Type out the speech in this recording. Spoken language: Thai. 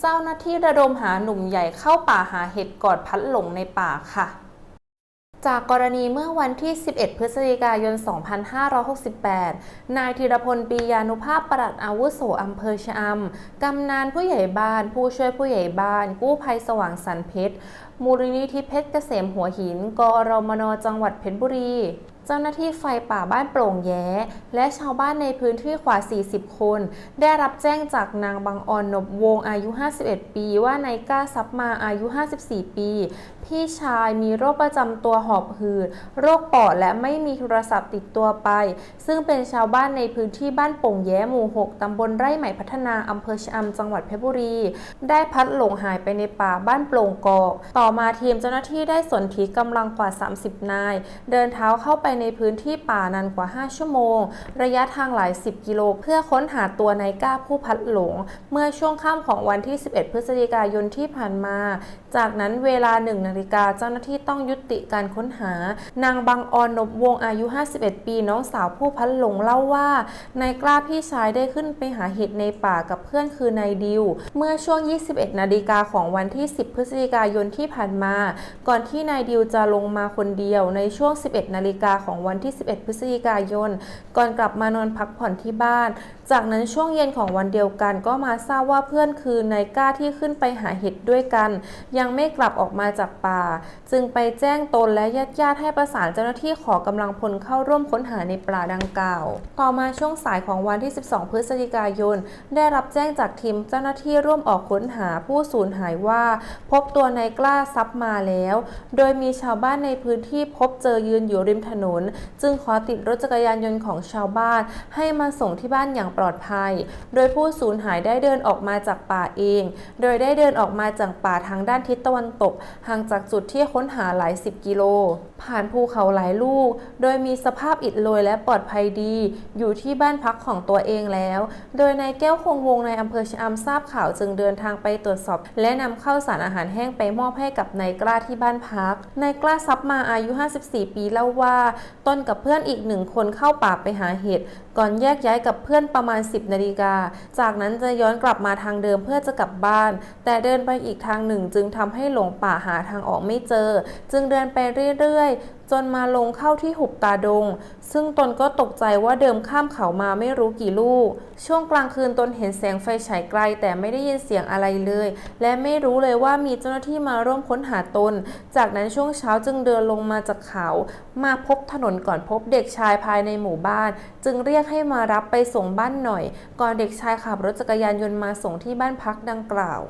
เจ้าหน้าที่ระดมหาหนุ่มใหญ่เข้าป่าหาเห็ดกอดพัดหลงในป่าค่ะ จากกรณีเมื่อวันที่ 11 พฤศจิกายน 2568 นายธีรพลปียานุภาพปลัดอาวุโสอำเภอชะอำ กำนันผู้ใหญ่บ้าน ผู้ช่วยผู้ใหญ่บ้าน กู้ภัยสว่างสรรเพชร มูลนิธิเพชรเกษมหัวหิน กอรมนจังหวัดเพชรบุรี เจ้าหน้าที่ไฟป่าบ้านโปร่งแย้ และชาวบ้านในพื้นที่กว่า 40 คน ได้รับแจ้งจากนางบางออนนบวงอายุ 51 ปี ว่านายก้าซับมาอายุ 54 ปี พี่ชายมีโรคประจำตัวหอบหืด โรคปอดและไม่มีโทรศัพท์ติดตัวไป ซึ่งเป็นชาวบ้านในพื้นที่บ้านโป่งแย้หมู่ 6 ตำบลไร่ใหม่พัฒนาอำเภอชะอำจังหวัดเพชรบุรี ได้พัดหลงหายไปในป่าบ้านโปร่งกอก ต่อมาทีมเจ้าหน้าที่ได้สนธิกำลังกว่า 30 นาย เดินเท้าเข้าไปในพื้นที่ป่านานกว่า 5 ชั่วโมง ระยะทางหลาย 10 กิโล เพื่อค้นหาตัวนายก้าผู้พัดหลง เมื่อช่วงค่ำของวันที่ 11 พฤศจิกายนที่ผ่านมา จากนั้นเวลา 1 นาฬิกาเจ้าหน้าที่ต้องยุติการค้นหา นางบางออนนบวงอายุ 51 ปีน้องสาวผู้พัดหลงเล่าว่านายกล้าพี่ชายได้ขึ้นไปหาเห็ดในป่ากับเพื่อนคือนายดิว เมื่อช่วง 21 นาฬิกาของวันที่ 10 พฤศจิกายนที่ผ่านมา ก่อนที่นายดิวจะลงมาคนเดียวในช่วง 11 นาฬิกาของวันที่ 11 พฤศจิกายน ก่อนกลับมานอนพักผ่อนที่บ้าน จากนั้นช่วงเย็นของวันเดียวกันก็มาทราบว่าเพื่อนคือนายกล้าที่ขึ้นไปหาเห็ดด้วยกัน ยังไม่กลับออกมาจากป่า จึงไปแจ้งตนและญาติญาติให้ประสานเจ้าหน้าที่ขอกำลังพลเข้าร่วมค้นหาในป่าดังกล่าว ต่อมาช่วงสายของวันที่ 12 พฤศจิกายน ได้รับแจ้งจากทีมเจ้าหน้าที่ร่วมออกค้นหาผู้สูญหายว่า พบตัวนายกล้าซับมาแล้ว โดยมีชาวบ้านในพื้นที่พบเจอยืนอยู่ริมถนนจึงขอติดรถจักรยานยนต์ของชาวบ้านให้มาส่งที่บ้านอย่างปลอดภัย โดยผู้สูญหายได้เดินออกมาจากป่าเอง โดยได้เดินออกมาจากป่าทางด้านทิศตะวันตก ห่างจากจุดที่ค้นหาหลายสิบกิโล ผ่านภูเขาหลายลูก โดยมีสภาพอิดโรยและปลอดภัยดี อยู่ที่บ้านพักของตัวเองแล้ว โดยนายแก้วคงวงในอำเภอชะอำทราบข่าวจึงเดินทางไปตรวจสอบ และนำเข้าวสารอาหารแห้งไปมอบให้กับนายกล้าที่บ้านพัก นายกล้าซับมาอายุ 54 ปีเล่าว่าตนกับเพื่อนอีกหนึ่งคนเข้าป่าไปหาเห็ดก่อนแยกย้ายกับเพื่อนประมาณ 10นาฬิกา จากนั้นจะย้อนกลับมาทางเดิมเพื่อจะกลับบ้าน แต่เดินไปอีกทางหนึ่งจึงทำให้หลงป่าหาทางออกไม่เจอ จึงเดินไปเรื่อยๆ จนมาลงเข้าที่หุบตาดง ซึ่งตนก็ตกใจว่าเดิมข้ามเขามาไม่รู้กี่ลูก ช่วงกลางคืนตนเห็นแสงไฟฉายไกล แต่ไม่ได้ยินเสียงอะไรเลย และไม่รู้เลยว่ามีเจ้าหน้าที่มาร่วมค้นหาตน จากนั้นช่วงเช้าจึงเดินลงมาจากเขา มาพบถนนก่อนพบเด็กชายภายในหมู่บ้าน จึงเรียกให้มารับไปส่งบ้านหน่อย ก่อนเด็กชายขับรถจักรยานยนต์มาส่งที่บ้านพักดังกล่าว